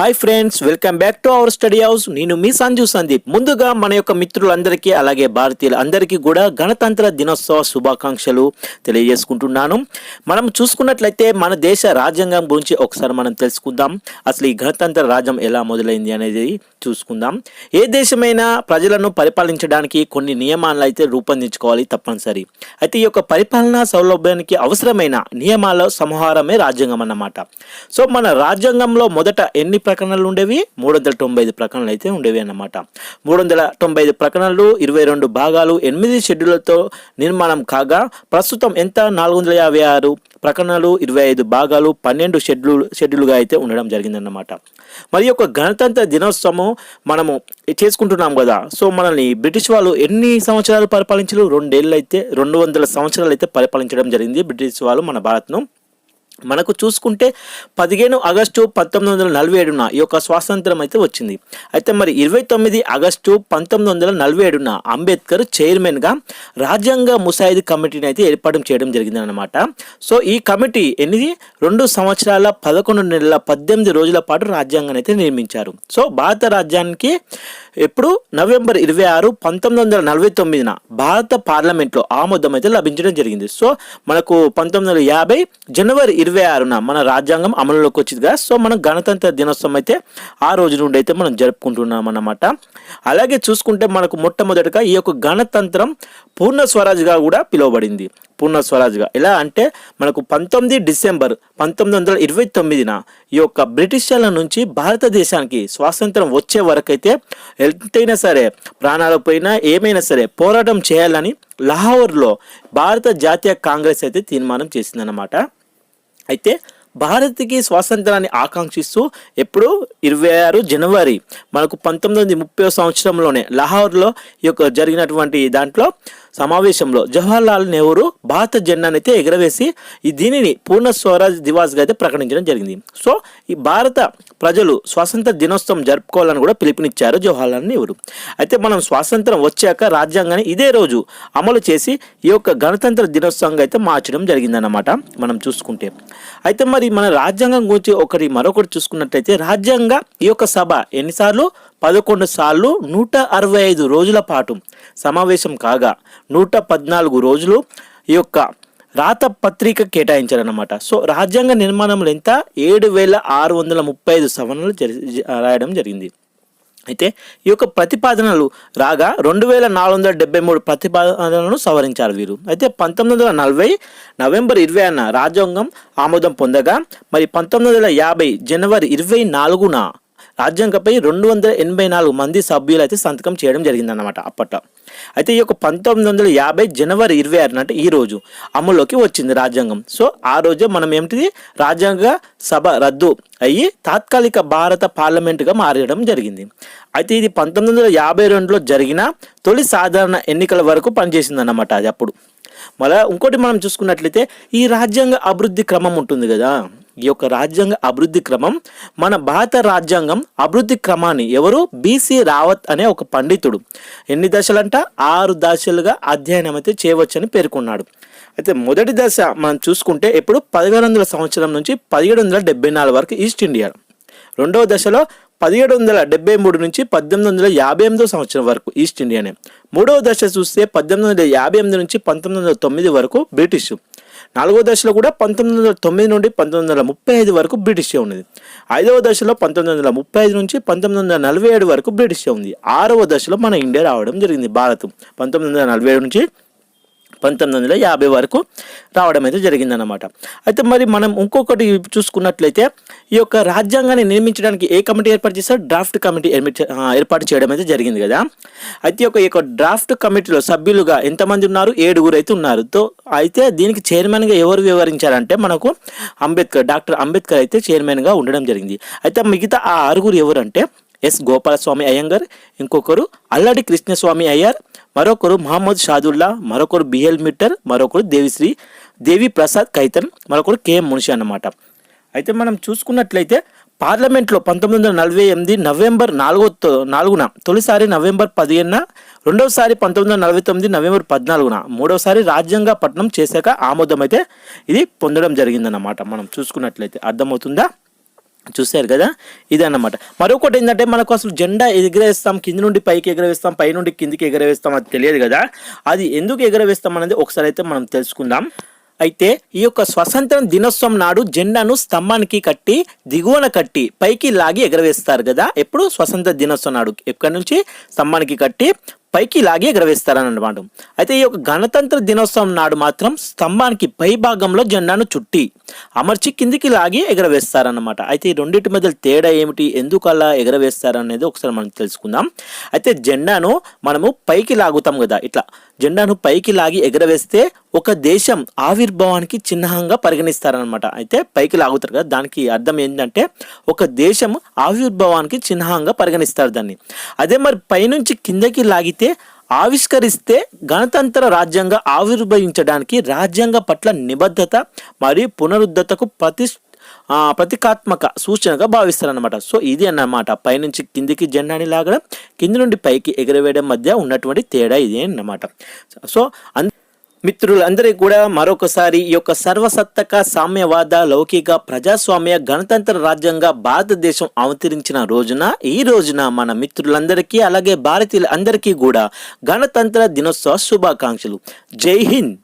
Hi friends welcome back to our study house నేను మీ సంజు సందీప్. ముందుగా మన యొక్క మిత్రులందరికీ అలాగే భారతీయులందరికీ కూడా గణతంత్ర దినోత్సవ శుభాకాంక్షలు తెలియజేసుకుంటున్నాను. మనం చూసుకున్నట్లయితే మన దేశ రాజ్యాంగం గురించి ఒకసారి మనం తెలుసుకుందాం. అసలు ఈ గణతంత్ర రాజ్యం ఎలా మొదలైంది అనేది చూసుకుందాం. ఏ దేశమైనా ప్రజలను పరిపాలించడానికి కొన్ని నియమాలు అయితే రూపొందించుకోవాలి తప్పనిసరి. అయితే ఈ యొక్క పరిపాలనా సౌలభ్యానికి అవసరమైన నియమాల సమాహారమే రాజ్యాంగం అన్నమాట. సో మన రాజ్యాంగంలో మొదట ఎన్ని ప్రకటనలు ఉండేవి. మూడు వందల తొంభై ఐదు ప్రకటనలు అయితే ఉండేవి అన్నమాట. మూడు వందల తొంభై ఐదు ప్రకటనలు ఇరవై రెండు భాగాలు ఎనిమిది షెడ్యూళ్ళతో నిర్మాణం కాగా ప్రస్తుతం ఎంత? నాలుగు వందల యాభై ఆరు ప్రకటనలు ఇరవై ఐదు భాగాలు పన్నెండు షెడ్యూల్ షెడ్యూల్గా అయితే ఉండడం జరిగిందన్నమాట. మరి యొక్క గణతంత్ర దినోత్సవం మనము చేసుకుంటున్నాం కదా. సో మనల్ని బ్రిటిష్ వాళ్ళు ఎన్ని సంవత్సరాలు పరిపాలించారు? రెండేళ్ళు అయితే రెండు వందల సంవత్సరాలు అయితే పరిపాలించడం జరిగింది బ్రిటిష్ వాళ్ళు మన భారత్ను. మనకు చూసుకుంటే పదిహేను ఆగస్టు పంతొమ్మిది వందల నలభై ఏడున ఈ యొక్క స్వాతంత్రం అయితే వచ్చింది. అయితే మరి ఇరవై తొమ్మిది ఆగస్టు పంతొమ్మిది వందల నలభై ఏడున అంబేద్కర్ చైర్మన్గా రాజ్యాంగ ముసాయిద్ కమిటీని అయితే ఏర్పాటు చేయడం జరిగిందనమాట సో ఈ కమిటీ ఎనిమిది రెండు సంవత్సరాల పదకొండు నెలల పద్దెనిమిది రోజుల పాటు రాజ్యాంగాన్ని అయితే నిర్మించారు. సో భారత రాజ్యానికి ఎప్పుడు? నవంబర్ ఇరవై ఆరు పంతొమ్మిది వందల నలభై తొమ్మిదిన భారత పార్లమెంట్లో ఆమోదం అయితే లభించడం జరిగింది. సో మనకు పంతొమ్మిది వందల యాభై జనవరి ఇరవై ఆరున మన రాజ్యాంగం అమలులోకి వచ్చింది కదా. సో మనం గణతంత్ర దినోత్సవం అయితే ఆ రోజు నుండి అయితే మనం జరుపుకుంటున్నాం అన్నమాట. అలాగే చూసుకుంటే మనకు మొట్టమొదటిగా ఈ యొక్క గణతంత్రం పూర్ణ స్వరాజ్గా కూడా పిలువబడింది. పూర్ణ స్వరాజ్గా ఎలా అంటే మనకు పంతొమ్మిది డిసెంబర్ పంతొమ్మిది వందల ఇరవై తొమ్మిదిన ఈ యొక్క బ్రిటిషర్ల నుంచి భారతదేశానికి స్వాతంత్రం వచ్చే వరకైతే ఎంతైనా సరే ప్రాణాలు పోయినా ఏమైనా సరే పోరాటం చేయాలని లాహోర్లో భారత జాతీయ కాంగ్రెస్ అయితే తీర్మానం చేసిందన్నమాట. అయితే భారత్కి స్వాతంత్రాన్ని ఆకాంక్షిస్తూ ఎప్పుడు ఇరవై ఆరు జనవరి మనకు పంతొమ్మిది వందల ముప్పై సంవత్సరంలోనే లాహోర్లో ఈ యొక్క జరిగినటువంటి దాంట్లో సమావేశంలో జవహర్లాల్ నెహ్రూ భారత జెండాను అయితే ఎగరవేసి ఈ దీనిని పూర్ణ స్వరాజ్ దివాస్గా అయితే ప్రకటించడం జరిగింది. సో ఈ భారత ప్రజలు స్వాతంత్ర దినోత్సవం జరుపుకోవాలని కూడా పిలుపునిచ్చారు జవహర్లాల్ నెహ్రూ. అయితే మనం స్వాతంత్రం వచ్చాక రాజ్యాంగాన్ని ఇదే రోజు అమలు చేసి ఈ యొక్క గణతంత్ర దినోత్సవంగా అయితే మార్చడం జరిగిందన్నమాట మనం చూసుకుంటే. అయితే మరి మన రాజ్యాంగం గురించి ఒకటి మరొకటి చూసుకున్నట్లయితే రాజ్యాంగ ఈ యొక్క సభ ఎన్నిసార్లు పదకొండు సార్లు నూట అరవై ఐదు రోజుల పాటు సమావేశం కాగా నూట పద్నాలుగు రోజులు ఈ యొక్క రాత పత్రిక కేటాయించారన్నమాట. సో రాజ్యాంగ నిర్మాణంలో ఎంత? ఏడు వేల ఆరు వందల ముప్పై ఐదు సవరణలు రాయడం జరిగింది. అయితే ఈ యొక్క ప్రతిపాదనలు రాగా రెండు వేల నాలుగు వందల డెబ్బై మూడు ప్రతిపాదనలను సవరించారు వీరు. అయితే పంతొమ్మిది వందల నలభై నవంబర్ ఇరవై అన్న రాజ్యాంగం ఆమోదం పొందగా మరి పంతొమ్మిది వందల యాభై జనవరి ఇరవై నాలుగున రాజ్యాంగపై రెండు వందల ఎనభై నాలుగు మంది సభ్యులు అయితే సంతకం చేయడం జరిగిందన్నమాట అప్పట్లో. అయితే ఈ యొక్క పంతొమ్మిది వందల యాభై జనవరి ఇరవై ఆరున అంటే ఈ రోజు అమల్లోకి వచ్చింది రాజ్యాంగం. సో ఆ రోజే మనం ఏమిటిది? రాజ్యాంగ సభ రద్దు అయ్యి తాత్కాలిక భారత పార్లమెంటుగా మారడం జరిగింది. అయితే ఇది పంతొమ్మిది వందల యాభై రెండులో జరిగిన తొలి సాధారణ ఎన్నికల వరకు పనిచేసిందన్నమాట అది అప్పుడు. మళ్ళీ ఇంకోటి మనం చూసుకున్నట్లయితే ఈ రాజ్యాంగ అభివృద్ధి క్రమం ఉంటుంది కదా. ఈ యొక్క రాజ్యాంగ అభివృద్ధి క్రమం మన భారత రాజ్యాంగం అభివృద్ధి క్రమాన్ని ఎవరు? బీసీ రావత్ అనే ఒక పండితుడు. ఎన్ని దశలంట? ఆరు దశలుగా అధ్యయనం అయితే చేయవచ్చని పేర్కొన్నాడు. అయితే మొదటి దశ మనం చూసుకుంటే ఇప్పుడు పదిహేడు వందల సంవత్సరం నుంచి పదిహేడు వందల డెబ్బై నాలుగు వరకు ఈస్ట్ ఇండియా. రెండవ దశలో పదిహేడు వందల డెబ్బై మూడు నుంచి పద్దెనిమిది వందల యాభై ఎనిమిదో సంవత్సరం వరకు ఈస్ట్ ఇండియానే. మూడవ దశ చూస్తే పద్దెనిమిది వందల యాభై ఎనిమిది నుంచి పంతొమ్మిది వందల తొమ్మిది వరకు బ్రిటిష్. నాలుగో దశలో కూడా పంతొమ్మిది వందల తొమ్మిది నుండి పంతొమ్మిది వందల ముప్పై ఐదు వరకు బ్రిటిషే ఉన్నది. ఐదవ దశలో పంతొమ్మిది వందల ముప్పై ఐదు నుంచి పంతొమ్మిది వందల నలభై ఏడు వరకు బ్రిటిషే ఉంది. ఆరవ దశలో మన ఇండియా రావడం జరిగింది భారత్. పంతొమ్మిది వందల నలభై ఏడు నుంచి పంతొమ్మిది వందల యాభై వరకు రావడం అయితే జరిగిందన్నమాట. అయితే మరి మనం ఇంకొకటి చూసుకున్నట్లయితే ఈ యొక్క రాజ్యాంగాన్ని నిర్మించడానికి ఏ కమిటీ ఏర్పాటు చేశారు? డ్రాఫ్ట్ కమిటీ ఏర్పాటు చేయడం అయితే జరిగింది కదా. అయితే ఒక యొక్క యొక్క డ్రాఫ్ట్ కమిటీలో సభ్యులుగా ఎంతమంది ఉన్నారు? ఏడుగురు అయితే ఉన్నారు. తో అయితే దీనికి చైర్మన్గా ఎవరు వివరించారంటే మనకు అంబేద్కర్ డాక్టర్ అంబేద్కర్ అయితే చైర్మన్గా ఉండడం జరిగింది. అయితే మిగతా ఆ ఆరుగురు ఎవరంటే ఎస్ గోపాలస్వామి అయ్యంగర్ ఇంకొకరు అల్లడి కృష్ణస్వామి అయ్యార్ మరొకరు మహమ్మద్ షాదుల్లా మరొకరు బిఎల్ మిట్టర్ మరొకరు దేవిశ్రీ దేవి ప్రసాద్ కైతన్ మరొకరు కేఎం మునిషి అన్నమాట. అయితే మనం చూసుకున్నట్లయితే పార్లమెంట్లో పంతొమ్మిది వందల నలభై ఎనిమిది నవంబర్ నాలుగో తో- నాలుగున తొలిసారి నవంబర్ పదిహేనున రెండవసారి పంతొమ్మిది వందల నలభై తొమ్మిది నవంబర్ పద్నాలుగున మూడవసారి రాజ్యాంగ పట్టణం చేశాక ఆమోదం అయితే ఇది పొందడం జరిగిందన్నమాట మనం చూసుకున్నట్లయితే. అర్థమవుతుందా? చూశారు కదా? ఇదన్నమాట. మరొకటి ఏంటంటే మనకు అసలు జెండా ఎగరవేస్తాం కింది నుండి పైకి ఎగరవేస్తాం పై నుండి కిందికి ఎగరవేస్తాం అది తెలియదు కదా? అది ఎందుకు ఎగరవేస్తాం అనేది ఒకసారి అయితే మనం తెలుసుకుందాం. అయితే ఈ యొక్క స్వతంత్ర దినోత్సవం నాడు జెండాను స్తంభానికి కట్టి దిగువన కట్టి పైకి లాగి ఎగరవేస్తారు కదా? ఎప్పుడు? స్వతంత్ర దినోత్సవం నాడు. ఎక్కడి నుంచి? స్తంభానికి కట్టి పైకి లాగి ఎగరవేస్తారనమాట అయితే ఈ యొక్క గణతంత్ర దినోత్సవం నాడు మాత్రం స్తంభానికి పై భాగంలో జెండాను చుట్టి అమర్చి కిందికి లాగి ఎగరవేస్తారనమాట అయితే ఈ రెండింటి మధ్య తేడా ఏమిటి? ఎందుకు అలా ఎగరవేస్తారనేది ఒకసారి మనం తెలుసుకుందాం. అయితే జెండాను మనము పైకి లాగుతాం కదా ఇట్లా జెండాను పైకి లాగి ఎగరవేస్తే ఒక దేశం ఆవిర్భావానికి చిహ్నంగా పరిగణిస్తారనమాట అయితే పైకి లాగుతారు కదా దానికి అర్థం ఏంటంటే ఒక దేశం ఆవిర్భావానికి చిహ్నంగా పరిగణిస్తారు దాన్ని. అదే మరి పైనుంచి కిందకి లాగితే ఆవిష్కరిస్తే గణతంత్ర రాజ్యంగా ఆవిర్భవించడానికి రాజ్యాంగ పట్ల నిబద్ధత మరియు పునరుద్ధతకు ప్రతి ప్రతీకాత్మక సూచనగా భావిస్తారనమాట సో ఇది అన్నమాట. పైనుంచి కిందికి జెండాని లాగడం కింది నుండి పైకి ఎగరవేయడం మధ్య ఉన్నటువంటి తేడా ఇది అన్నమాట. సో అన్ మిత్రులందరికీ కూడా మరొకసారి ఈ యొక్క సర్వసత్తక సామ్యవాద లౌకిక ప్రజాస్వామ్య గణతంత్ర రాజ్యంగా భారతదేశం అవతరించిన రోజున ఈ రోజున మన మిత్రులందరికీ అలాగే భారతీయులందరికీ కూడా గణతంత్ర దినోత్సవ శుభాకాంక్షలు. జై హింద్!